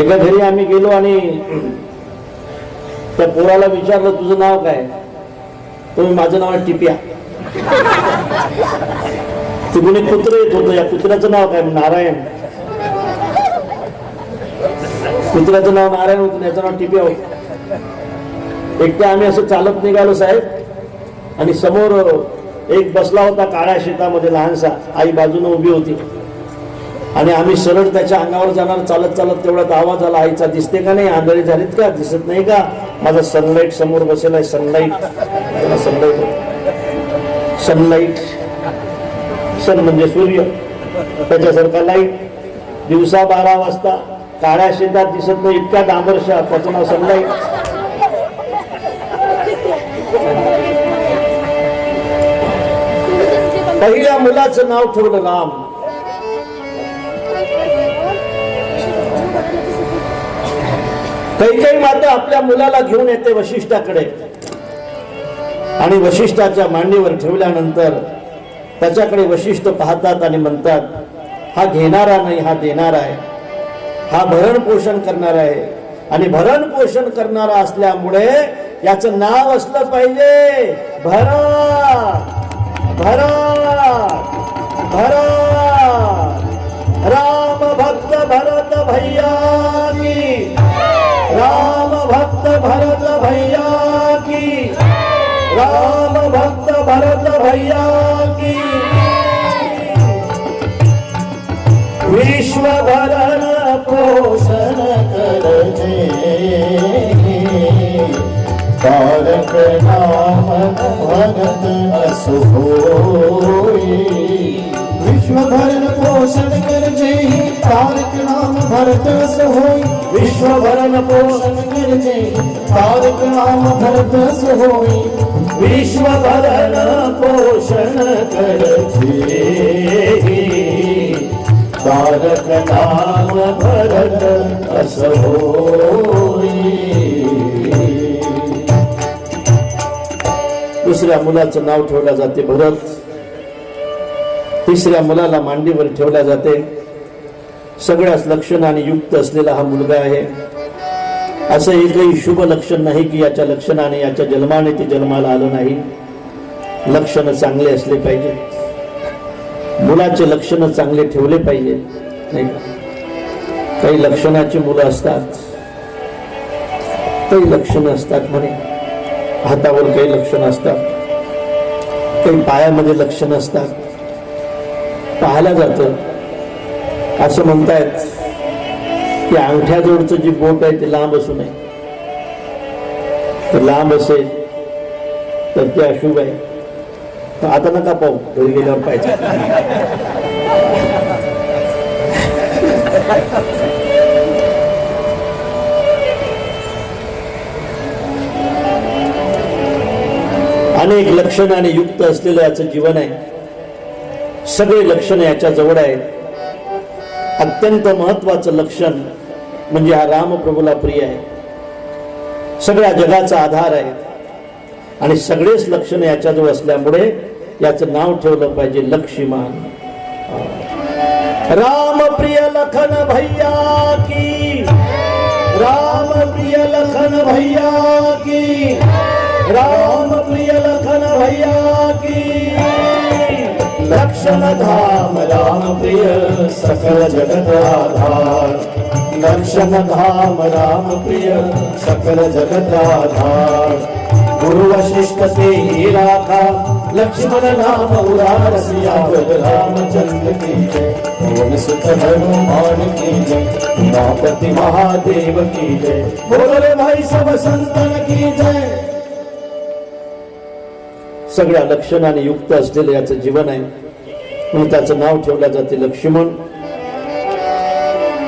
एका घरी आम्ही गेलो आणि त्या पोराला विचारलं तुझं नाव काय? तुम्ही माझं नाव आहे टिपिया. तिकडून एक कुत्र येत होतं या कुत्र्याचं नाव काय? नारायण. कुत्र्याचं नाव नारायण होतं याचं नाव टिपिया होतं. एकट्या आम्ही असं चालत निघालो साहेब आणि समोर एक बसला होता काळ्या शेतामध्ये लहानसा. आई बाजूने उभी होती. आणि आम्ही सरळ त्याच्या अंगावर जाणार चालत चालत तेवढ्यात आवाज आला आईचा दिसते का नाही? आंधळी झालीत का? दिसत नाही का? माझा सनलाईट समोर बसेल आहे सनलाईट सनलाईट सनलाईट सन म्हणजे सूर्य. त्याच्यासारखा लाइट दिवसा बारा वाजता काळ्या शेतात दिसत नाही इतक्या डांबरशा. त्याचं नाव सनलाईट पहिल्या मुलाचं नाव ठेवलं राम काही काही माता आपल्या मुलाला घेऊन येते वशिष्ठाकडे. आणि वशिष्ठाच्या मांडीवर ठेवल्यानंतर त्याच्याकडे वशिष्ठ पाहतात आणि म्हणतात हा घेणारा नाही हा देणारा आहे. हा भरण पोषण करणारा आहे. आणि भरण पोषण करणारा असल्यामुळे याचं नाव असलं पाहिजे. भरा भरा राम भक्त भरत भैया की। विश्वभरण पोषण करजे। तारक नाम भगत असहोई विश्वभरण पोषण करजे तारक नाम भरत अस होई. विश्वभरण पोषण करजे तारक नाम भरत अस होई. विश्वभरण पोषण करते तारक नाम भरत अस होई. दुसऱ्या मुलाचं नाव ठेवलं जाते भरत. तिसऱ्या मुलाला मांडीवर ठेवल्या जाते. सगळ्याच लक्षणाने युक्त असलेला हा मुलगा आहे. असं एकही शुभ लक्षण नाही की याच्या लक्षणाने याच्या जन्माने ते जन्माला आलं नाही. लक्षण चांगले असले पाहिजे मुलाचे लक्षण चांगले ठेवले पाहिजे नाही काही लक्षणाची मुलं असतात. काही लक्षण असतात म्हणे. हातावर काही लक्षण असतात. काही पायामध्ये लक्षण असतात. पाहायला जातं. असं म्हणतायत की अंगठ्या जोडचं जी बोट आहे ते लांब असू नये. तर लांब असेल तर ते अशुभ आहे. आता नका पाहू घरी गेल्यावर पाहिजे अनेक लक्षणाने युक्त असलेलं याचं जीवन आहे. सगळे लक्षण याच्या जवळ आहेत. अत्यंत महत्वाचं लक्षण म्हणजे हा रामप्रभूला प्रिय आहे. सगळ्या जगाचा आधार आहे. आणि सगळेच लक्षण याच्याजवळ असल्यामुळे याचं नाव ठेवलं पाहिजे लक्ष्मीमान राम प्रिय लखन भैया की. राम प्रिय लखन भैया की. राम प्रिय लखन भैया की. लक्षण धाम राम प्रिय सकल जगत आधार। लक्षण धाम राम प्रिय सकल जगत आधार। गुरु वशिष्ठ ते ही राखा लक्ष्मण नाम उदार सियावर रामचंद्र की जय। पवन सुत हनुमान की जय, उमापति महादेव की जय। बोलो भाई सब संतन की जय। सगळ्या लक्षणाने युक्त असलेलं याचं जीवन आहे. म्हणून त्याचं नाव ठेवलं जाते लक्ष्मण.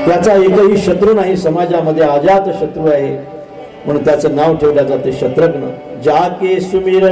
याचा एकही शत्रू नाही समाजामध्ये अजात शत्रू आहे. म्हणून त्याचं नाव ठेवलं जाते शत्रुघ्न. जाके सुमिर